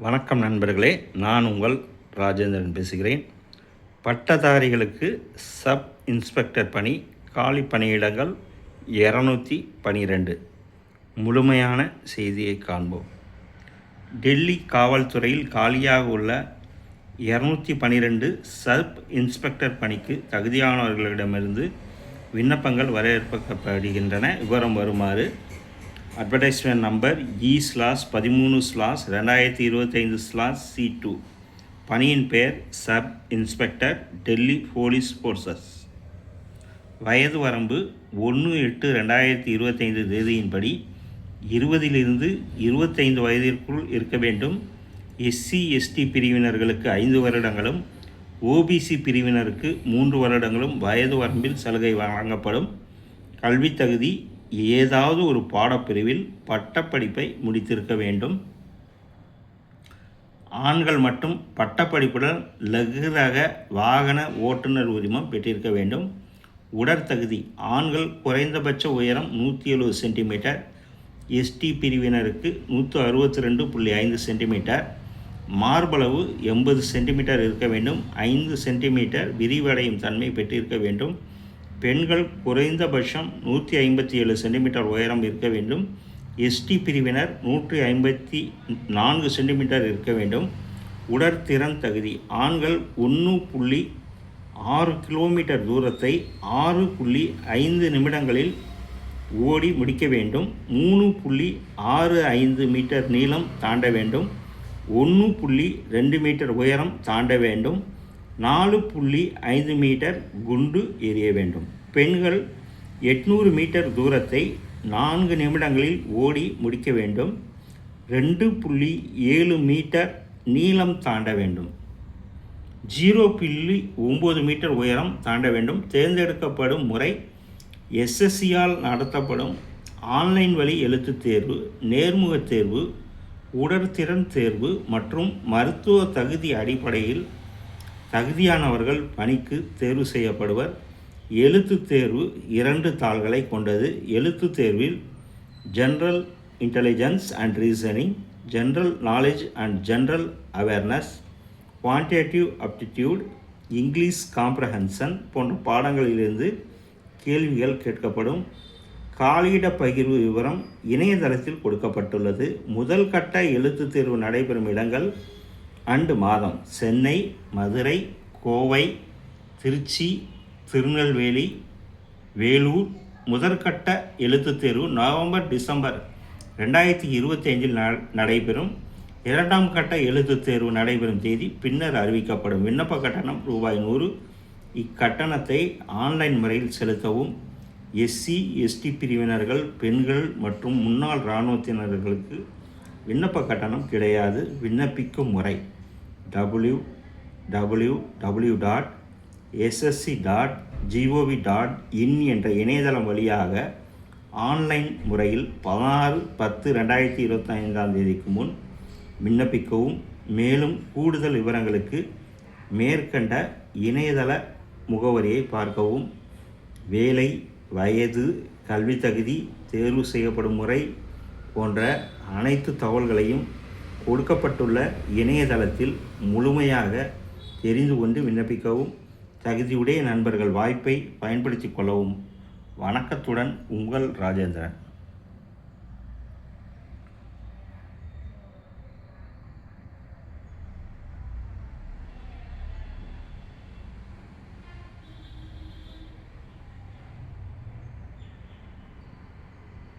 வணக்கம் நண்பர்களே நான் உங்கள் ராஜேந்திரன் பேசுகிறேன். பட்டதாரிகளுக்கு சப் இன்ஸ்பெக்டர் பணி காலி பணியிடங்கள் இரநூத்தி பனிரெண்டு. முழுமையான செய்தியை காண்போம். டெல்லி காவல்துறையில் காலியாக உள்ள இரநூத்தி பனிரெண்டு சப் இன்ஸ்பெக்டர் பணிக்கு தகுதியானவர்களிடமிருந்து விண்ணப்பங்கள் வரவேற்கப்படுகின்றன. விவரம் வருமாறு advertisement number e E slash பதிமூணு ஸ்லாஸ் ரெண்டாயிரத்தி இருபத்தைந்து ஸ்லாஸ் சி டூ பணியின் பெயர் sub inspector Delhi police forces வயது வரம்பு ஒன்று எட்டு ரெண்டாயிரத்தி இருபத்தைந்து தேதியின்படி இருபதிலிருந்து இருபத்தைந்து வயதிற்குள் இருக்க வேண்டும். எஸ்சி எஸ்டி பிரிவினர்களுக்கு ஐந்து வருடங்களும் ஓபிசி பிரிவினருக்கு மூன்று வருடங்களும் வயது வரம்பில் சலுகை வழங்கப்படும். கல்வித் தகுதி ஏதாவது ஒரு பாடப்பிரிவில் பட்டப்படிப்பை முடித்திருக்க வேண்டும். ஆண்கள் மட்டும் பட்டப்படிப்புடன் லகுரக வாகன ஓட்டுநர் உரிமம் பெற்றிருக்க வேண்டும். உடற்தகுதி ஆண்கள் குறைந்தபட்ச உயரம் நூற்றி எழுபது சென்டிமீட்டர் எஸ்டி பிரிவினருக்கு நூற்று அறுபத்தி ரெண்டு புள்ளி ஐந்து சென்டிமீட்டர். மார்பளவு எண்பது சென்டிமீட்டர் இருக்க வேண்டும். ஐந்து சென்டிமீட்டர் விரிவடையும் தன்மை பெற்றிருக்க வேண்டும். பெண்கள் குறைந்தபட்சம் நூற்றி ஐம்பத்தி ஏழு சென்டிமீட்டர் உயரம் இருக்க வேண்டும். எஸ்டி பிரிவினர் நூற்றி ஐம்பத்தி நான்கு சென்டிமீட்டர் இருக்க வேண்டும். உடற்திறன் தகுதி. ஆண்கள் ஒன்று புள்ளி ஆறு கிலோமீட்டர் தூரத்தை ஆறு புள்ளி ஐந்து நிமிடங்களில் ஓடி முடிக்க வேண்டும். மூணு புள்ளி ஆறு ஐந்து மீட்டர் நீளம் தாண்ட வேண்டும். ஒன்று புள்ளி ரெண்டு மீட்டர் உயரம் தாண்ட வேண்டும். நாலு புள்ளி ஐந்து மீட்டர் குண்டு எறிய வேண்டும். பெண்கள் எட்நூறு மீட்டர் தூரத்தை நான்கு நிமிடங்களில் ஓடி முடிக்க வேண்டும். ரெண்டு புள்ளி ஏழு மீட்டர் நீளம் தாண்ட வேண்டும். ஜீரோ புள்ளி ஒம்பது மீட்டர் உயரம் தாண்ட வேண்டும். தேர்ந்தெடுக்கப்படும் முறை எஸ்எஸ்சியால் நடத்தப்படும். ஆன்லைன் வழி எழுத்துத் தேர்வு நேர்முகத் தேர்வு உடற்திறன் தேர்வு மற்றும் மருத்துவ தகுதி அடிப்படையில் தகுதியானவர்கள் பணிக்கு தேர்வு செய்யப்படுவர். எழுத்துத் தேர்வு இரண்டு தாள்களை கொண்டது. எழுத்துத் தேர்வில் general intelligence and reasoning general knowledge and general awareness quantitative aptitude English comprehension போன்ற பாடங்களிலிருந்து கேள்விகள் கேட்கப்படும். காலியிட பகிர்வு விவரம் இணையதளத்தில் கொடுக்கப்பட்டுள்ளது. முதல் கட்ட எழுத்துத் தேர்வு நடைபெறும் இடங்கள் அண்டு மாதம். சென்னை மதுரை கோவை திருச்சி திருநெல்வேலி வேலூர் முதற்கட்ட எழுத்துத் தேர்வு நவம்பர் டிசம்பர் ரெண்டாயிரத்தி இருபத்தி ஐந்தில் நடைபெறும். இரண்டாம் கட்ட எழுத்துத் தேர்வு நடைபெறும் தேதி பின்னர் அறிவிக்கப்படும். விண்ணப்ப கட்டணம் ரூபாய் நூறு. இக்கட்டணத்தை ஆன்லைன் முறையில் செலுத்தவும். எஸ்சி எஸ்டி பிரிவினர்கள் பெண்கள் மற்றும் முன்னாள் இராணுவத்தினர்களுக்கு விண்ணப்ப கட்டணம் கிடையாது. விண்ணப்பிக்கும் முறை. W W W dot SSC dot GOV dot in என்ற இணையதளம் வழியாக ஆன்லைன் முறையில் பதினாறு பத்து ரெண்டாயிரத்தி இருபத்தைந்தாம் தேதிக்கு முன் விண்ணப்பிக்கவும். மேலும் கூடுதல் விவரங்களுக்கு மேற்கண்ட இணையதள முகவரியை பார்க்கவும். வேலை வயது கல்வி தகுதி தேர்வு செய்யப்படும் முறை போன்ற அனைத்து தகவல்களையும் கொடுக்கப்பட்டுள்ள இணையதளத்தில் முழுமையாக தெரிந்து கொண்டு விண்ணப்பிக்கவும் தகுதியுடைய நண்பர்கள் வாய்ப்பை பயன்படுத்தி கொள்ளவும் வணக்கத்துடன் உங்கள் ராஜேந்திரன்.